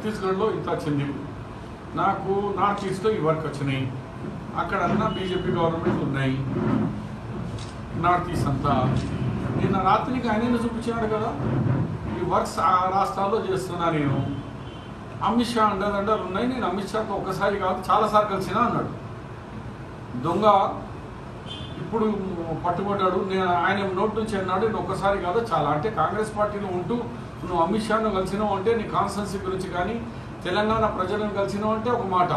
ఛత్తీస్గఢ్లో ఇంత వచ్చింది. నాకు నార్త్ ఈస్ట్లో ఈ వర్క్ వచ్చినాయి. అక్కడన్నా బీజేపీ గవర్నమెంట్ ఉన్నాయి. నార్త్ ఈస్ట్ అంతా. నిన్న రాత్రికి ఆయన చూపించినాడు కదా? ఈ వర్క్స్ ఆ రాష్ట్రాల్లో చేస్తున్నా నేను. అమిత్ షా అండర్ అండర్ ఉన్నాయి. నేను అమిత్ షాతో ఒకసారి కాదు చాలాసార్లు కలిసినా అన్నాడు. దొంగ ఇప్పుడు పట్టుబడ్డాడు? నేను ఆయన నోట్ నుంచి అన్నాడు నేను ఒక్కసారి కాదు చాలా అంటే కాంగ్రెస్ పార్టీలో ఉంటూ నువ్వు అమిత్ షాను కలిసినావు అంటే నీ కాన్స్టెన్సీ గురించి కానీ తెలంగాణ ప్రజలను కలిసినావు అంటే ఒక మాట.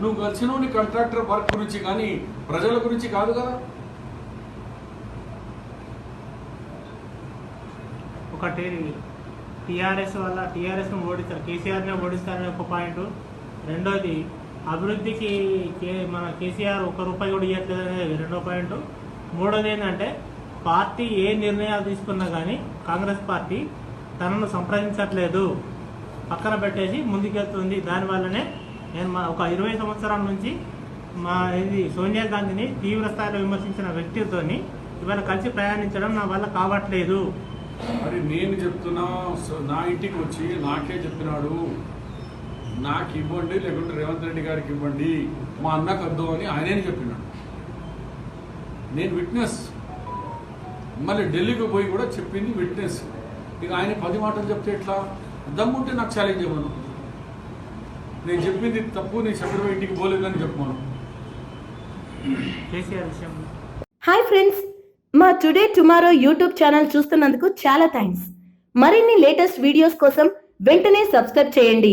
నువ్వు కలిసినావు నీ కాంట్రాక్టర్ వర్క్ గురించి కానీ ప్రజల గురించి కాదు కదా? ఒకటి టీఆర్ఎస్ వల్ల టీఆర్ఎస్ను ఓడిస్తారు కేసీఆర్ని ఓడిస్తారని ఒక పాయింట్. రెండోది అభివృద్ధికి కే మన కేసీఆర్ ఒక్క రూపాయి కూడా ఇవ్వట్లేదు అనేది రెండో పాయింట్. మూడోది ఏంటంటే పార్టీ ఏ నిర్ణయాలు తీసుకున్నా కానీ కాంగ్రెస్ పార్టీ తనను సంప్రదించట్లేదు. పక్కన పెట్టేసి ముందుకెళ్తుంది. దానివల్లనే నేను మా ఒక ఇరవై సంవత్సరాల నుంచి మా ఇది సోనియా గాంధీని తీవ్ర స్థాయిలో విమర్శించిన వ్యక్తితోని ఇవాళ కలిసి ప్రయాణించడం నా వల్ల కావట్లేదు. మరి నేను చెప్తున్నా సో నా ఇంటికి వచ్చి నాకే చెప్పినాడు. నాకు ఇవ్వండి లేకుంటే రేవంత్ రెడ్డి గారికి ఇవ్వండి మా అన్నకు వద్దు అని ఆయనే చెప్పినాడు. నేను విట్నెస్. మళ్ళీ ఢిల్లీకి పోయి కూడా చెప్పింది విట్నెస్. ఇక ఆయన పది మాటలు చెప్తే ఎట్లా? దమ్ముంటే నాకు ఛాలెంజ్ ఇవ్వను నేను చెప్పింది తప్పు నేను చెప్పిన ఇంటికి పోలేదని చెప్పమను కేసీఆర్ విషయంలో. హాయ్ ఫ్రెండ్స్ మా టుడే టుమారో యూట్యూబ్ ఛానల్ చూస్తున్నందుకు చాలా థ్యాంక్స్ మరిన్ని లేటెస్ట్ వీడియోస్ కోసం వెంటనే సబ్స్క్రైబ్ చేయండి.